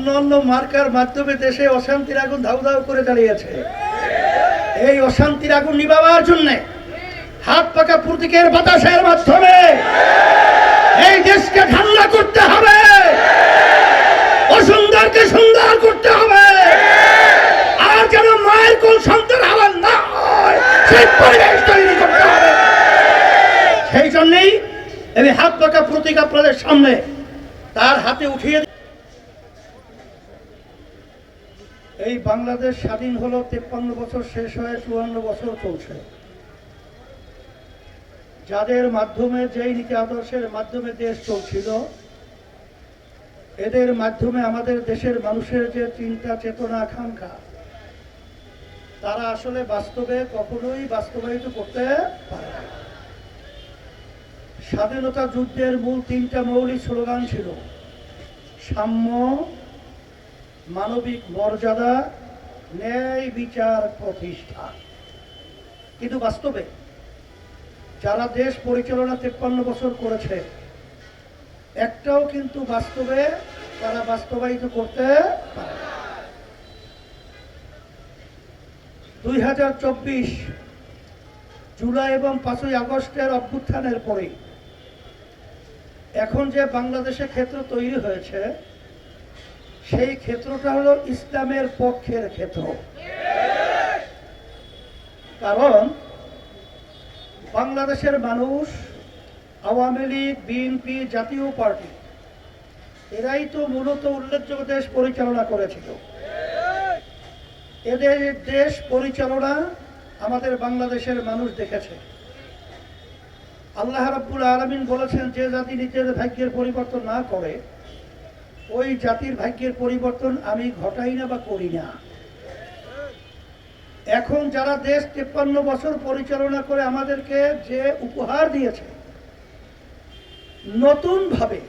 অন্যান্য মার্কার মাধ্যমে দেশে অশান্তির আগুন ধাউ ধাউ করে জ্বালিয়েছে। এই অশান্তির আগুন নিবাবার জন্য হাত পাকা প্রতীকের বাতাসের মাধ্যমে এই দেশকে ঠান্ডা করতে হবে। অসুন্দরকে সুন্দর করতে হবে। আর যেন মায়ের কোন সন্তান আবার না হয়, সেই পরিবেশ তৈরি করতে হবে। সেই জন্যই আমি হাত পাকা প্রতীক আপনাদের সামনে তার হাতে উঠিয়ে এই বাংলাদেশ স্বাধীন হলো, তেপ্পান্ন বছর শেষ হয়ে চুয়ান্ন বছর চলছে যাদের মাধ্যমে, যেই নীতি আদর্শের মাধ্যমে দেশ চলছিল, এদের মাধ্যমে আমাদের দেশের মানুষের যে চিন্তা চেতনা, আকাঙ্ক্ষা, তারা আসলে বাস্তবে কখনোই বাস্তবায়িত করতে পারে না। স্বাধীনতা যুদ্ধের মূল তিনটা মৌলিক স্লোগান ছিল, সাম্য মানবিক মর্যাদা, ন্যায় বিচার প্রতিষ্ঠা। কিন্তু বাস্তবে যারা দেশ পরিচালনা তেপ্পান্ন বছর করেছে, একটাও কিন্তু বাস্তবে তারা বাস্তবায়িত করতে পারে দুই হাজার চব্বিশ জুলাই এবং পাঁচই আগস্টের অভ্যুত্থানের পরে এখন যে বাংলাদেশে ক্ষেত্র তৈরি হয়েছে সেই ক্ষেত্রটা হলো ইসলামের পক্ষের ক্ষেত্র। কারণ বাংলাদেশের মানুষ, আওয়ামী লীগ, বিএনপি জাতীয় পার্টি, এরাই তো মূলত উল্লেখযোগ্য দেশ পরিচালনা করেছিল। এদের দেশ পরিচালনা আমাদের বাংলাদেশের মানুষ দেখেছে। আল্লাহ রাব্বুল আলমিন বলেছেন, যে জাতি নিজের ভাগ্যের পরিবর্তন না করে ওই জাতির ভাগ্যের পরিবর্তন আমি ঘটাই না বা করি না। এখন যারা দেশ তেপ্পান্ন বছর পরিচালনা করে আমাদেরকে যে উপহার দিয়েছে নতুন ভাবে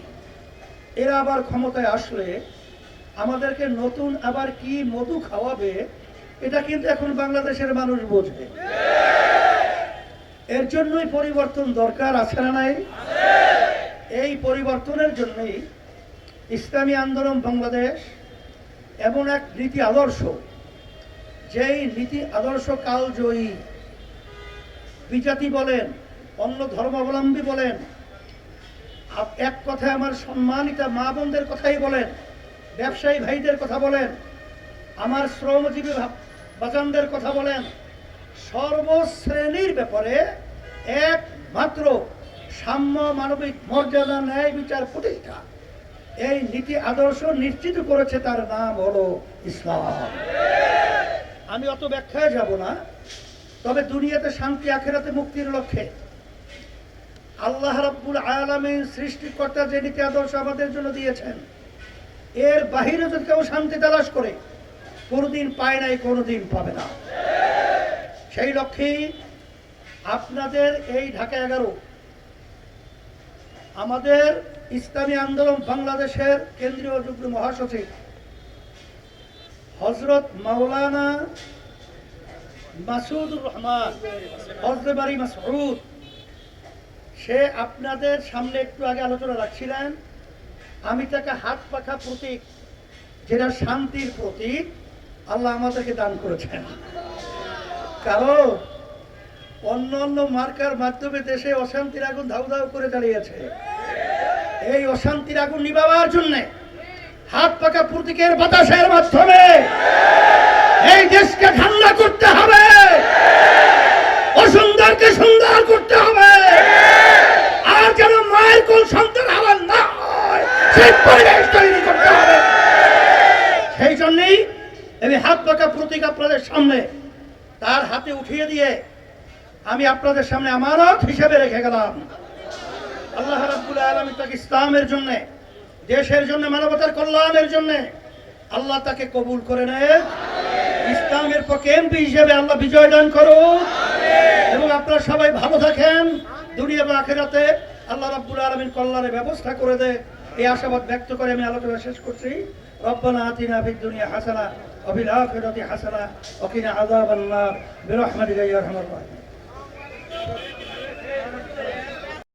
এরা আবার ক্ষমতায় আসলে আমাদেরকে নতুন আবার কি মধু খাওয়াবে, এটা কিন্তু এখন বাংলাদেশের মানুষ বোঝে। এর জন্যই পরিবর্তন দরকার, আছে না নাই? এই পরিবর্তনের জন্যই ইসলামী আন্দোলন বাংলাদেশ এমন এক নীতি আদর্শ, যেই নীতি আদর্শ কালজয়ী। বিজাতি বলেন, অন্য ধর্মাবলম্বী বলেন এক কথায় আমার সম্মানিতা মা বোনদের কথাই বলেন, ব্যবসায়ী ভাইদের কথা বলেন, আমার শ্রমজীবী বাজানদের কথা বলেন, সর্বশ্রেণীর ব্যাপারে একমাত্র সাম্য মানবিক মর্যাদা ন্যায় বিচার প্রতিষ্ঠা। এই নীতি আদর্শ নিশ্চিত করেছে তার নাম হলো ইসলাম। আমি অত ব্যাখ্যায় যাব না, তবে দুনিয়াতে শান্তি, আখেরাতে মুক্তির লক্ষ্যে। আল্লাহ রাব্বুল আলামিন সৃষ্টিকর্তা যে নীতি আদর্শ আমাদের জন্য দিয়েছেন, এর বাহিরে যদি কেউ শান্তি তালাশ করে, কোনোদিন পায় নাই, কোনোদিন পাবে না। সেই লক্ষ্যেই আপনাদের এই ঢাকা এগারো, আমাদের ইসলামী আন্দোলন বাংলাদেশের কেন্দ্রীয় যুগ্ম মহাসচিব হজরত মাওলানা মাসুদুর রহমান হজরবাড়ি মাসউদ। সে আপনাদের সামনে একটু আগে আলোচনা রাখছিলেন। আমি তাকে হাত পাখা প্রতীক, যেটা শান্তির প্রতীক, আল্লাহ আমাদেরকে দান করেছেন। কারণ অন্য অন্য মার্কার মাধ্যমে দেশে অশান্তির আগুন ধাউ ধাউ করে জ্বালিয়েছে এই অশান্তির আগুন নিবাবার জন্য হাত পাকা প্রতীকের বাতাসের মাধ্যমে এই দেশকে ঠান্ডা করতে হবে। অসুন্দরকে সুন্দর করতে হবে। আর যেন মায়ের কোন সন্তান আবার না হয়, সেই পরিবেশ তৈরি করতে হবে। সেই জন্যই আমি হাত পাকা প্রতীক আপনাদের সামনে তার হাতে উঠিয়ে দিয়ে আমি আপনাদের সামনে আমানত হিসেবে রেখে গেলাম। আল্লাহ রাব্বুল আলামিন তাকে ইসলামের জন্য, দেশের জন্য, মানবতার কল্যাণের জন্য আল্লাহ তাকে কবুল করে নেয়। ইসলামের পক্ষে এমপি হিসেবে আল্লাহ বিজয় দান করুন এবং আপনারা সবাই ভালো থাকেন। দুনিয়া এবং আখেরাতে আল্লাহ রাব্বুল আলামিন কল্যাণের ব্যবস্থা করে দেয়। এই আশাবাদ ব্যক্ত করে আমি আলোচনা শেষ করছি। রব্বানা আতিনা ফিদ দুনিয়া হাসানা, ওয়া ফিল আখিরাতি হাসানা, ওয়া কিনা আযাবান নার বিরহমাতিকা ইয়া আরহামার রাহিমিন।